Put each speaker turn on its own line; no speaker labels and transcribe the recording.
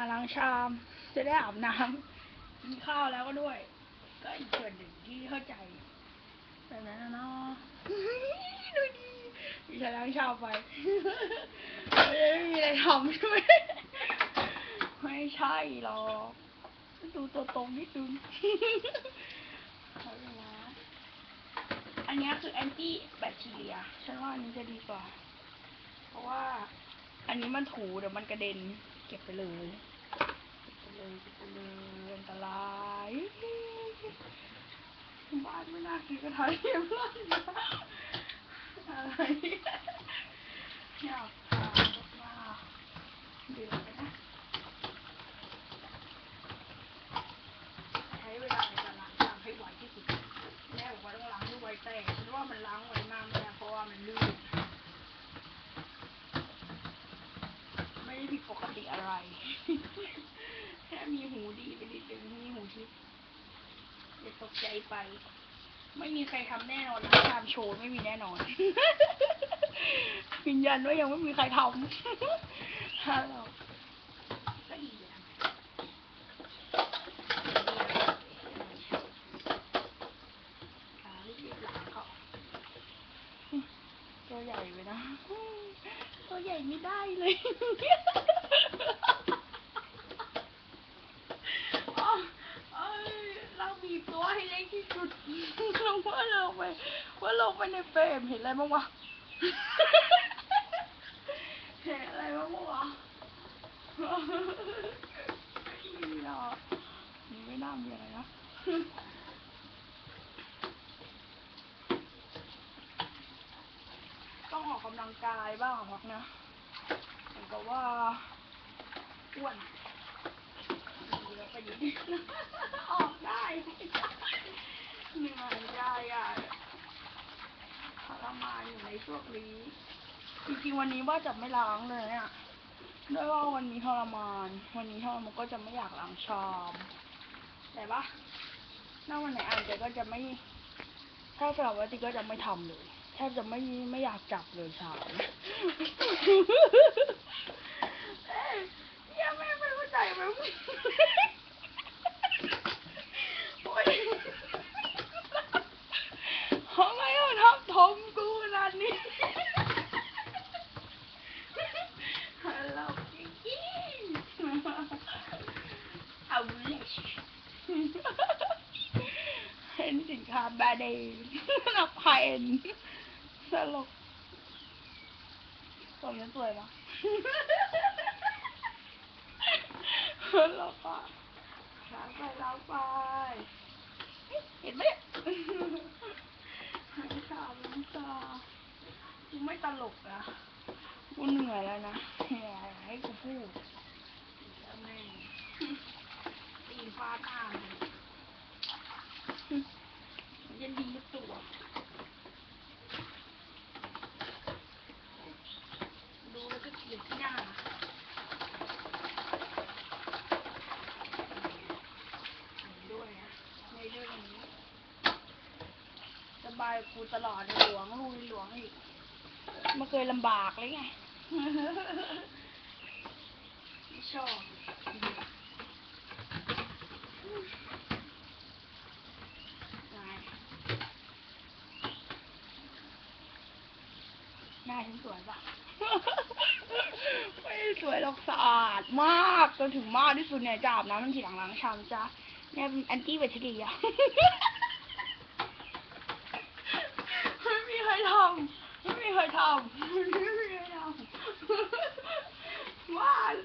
ล้างชาม จะได้อาบน้ำกินข้าวแล้วก็ด้วย ก็อีกส่วนหนึ่งที่เข้าใจแบบนั้นนะเนาะดูดีดิฉันล้างชามไปไม่มีอะไรทำใช่ไหมไม่ใช่หรอกดูตัวตรงนิดนึงอันนี้คือแอนตี้แบคทีเรียฉันว่าอันนี้จะดีกว่า เพราะว่า อันนี้มันถูเดี๋ยวมันกระเด็นเก็บไปเลย เลยเก็บไปเลยอันตรายบ้านไม่น่าคิดกระทะเทียมร้อนะอะไรอยากพามากๆเดี๋ยวนะ ใช้เวลาในการล้างชามให้ไวที่สุด แม่บอกว่าต้องล้างด้วยไวแต่ฉันว่ามันล้างไวมากไม่ได้เพราะว่ามันลื่น ไม่ได้ผิดปกติอะไร มีหูดีไปนิดนึงมีหูทิพย์อย่ตกใจไป ไม่มีใครทำแน่นอนนะตามโชว์ไม่มีแน่นอนยืนยันว่ายังไม่มีใครทำฮัลโหลก็ดีนะขารีบๆหลังตัวใหญ่ไปนะ ตัวใหญ่ไม่ได้เลย อ๋อเอ้ยเราบีบตัวให้ เล็กที่สุดลงว่าลงไปว่าลงไปในเฟรมเห็นอะไรบ้างวะเห็นอะไรบ้างวะนี่เนาะนี่ไม่น่ามีอะไรนะต้องออกกำลังกายบ้างพักนะเหมือนกับว่าอ้วนดีแล้วไปยืดออกได้เหนื่อยได้อะทรมานอยู่ีจริงๆวันนี้ว่าจะไม่ล้างเลยอะด้วยว่าวันนี้ทรมาน วันนี้ทรมานก็จะไม่อยากล้างชามแต่ว่าถ้าวันไหนอ่านเจก็จะไม่ถ้าสำหรับวันติก็จะไม่ทำเลยแทบจะไม่ไม่อยากจับเลยชาม เอ้ยยังไม่ไม่เข้าใจไหมโอ๊ยทำไมเขาทำทอมกูขนาดนี้ฮัลโหลกิ๊กกี้เอาลิช เห็นสินค้าดเนมนับไฮเอ็นตลกผมยังสวยปะเราก็ล้างไปล้างไป เห็นไหมเนี่ยล้างตาล้างตากูไม่ตลกนะกูเหนื่อยแล้วนะอย่าให้กูพูดแล้วแม่ตีฟ้าตามเลย ยันดีทุกตัว ดูแล้วก็เกลียดที่หน้าด้วยนะในเรื่องนี้ ส บายกูตลอดในหลวงลูกในหลวงอีกไม่เคยลำบากเลยไง ไม่ชอบนายหน้าฉันสวยปะไม่สวยหรอกสะอาดมากจนถึงมากที่สุดเนี่ยจะอาบน้ำมันทีหลังล้างชามจ้ะเนี่ยเป็นแอนตี้แบคทีเรีย ไม่มีใครทำ ไม่มีใครทำไม่มีใครทำว่าหรือ